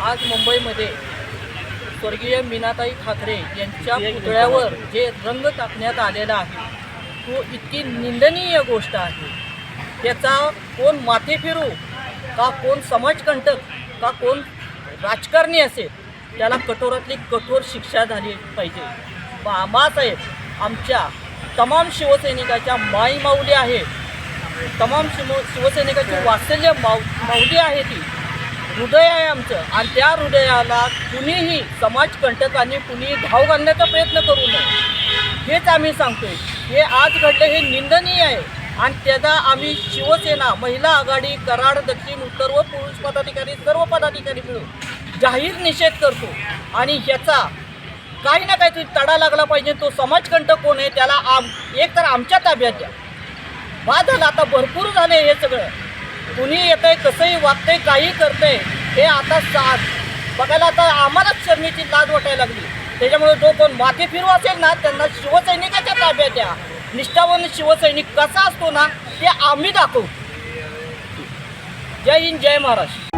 आज मुंबईमध्ये स्वर्गीय मीनाताई ठाकरे यांच्या पुतळ्यावर जे रंग टाकण्यात आलेला आहे तो इतकी निंदनीय गोष्ट आहे. त्याचा कोण माथे फिरू का कोण समाजकंटक का कोण राजकारणी असेल त्याला कठोरातली कठोर शिक्षा झाली पाहिजे. बाबासाहेब आमच्या तमाम शिवसैनिकाच्या माई माऊली आहे तमाम शिव शिवसैनिकाची वात्सल्य माऊ माऊली आहे ती. हृदय आहे आमचं. आणि त्या हृदयाला कुणीही समाजकंटकांनी कुणी धाव घालण्याचा प्रयत्न करू नये. हेच आम्ही सांगतोय. हे आज घडलं हे निंदनीय आहे. आणि त्याचा आम्ही शिवसेना महिला आघाडी कराड दक्षिण उत्तर व पुरुष पदाधिकारी सर्व पदाधिकारी मिळून जाहीर निषेध करतो. आणि ह्याचा काही ना काहीतरी तडा लागला पाहिजे. तो समाजकंटक कोण आहे त्याला आम एक तर आमच्या ताब्यात द्या. बाद झालं आता भरपूर झाले हे सगळं. कुणी येतंय कसंही वागतंय काही करतंय हे आता साथ बघायला आता आम्हालाच शर्मीची लाज वाटायला लागली. त्याच्यामुळे जो कोण माथे फिरू असेल ना त्यांना शिवसैनिकाच्या ताब्यात द्या. निष्ठावान शिवसैनिक कसा असतो ना ते आम्ही दाखवू. जय हिंद जय महाराष्ट्र.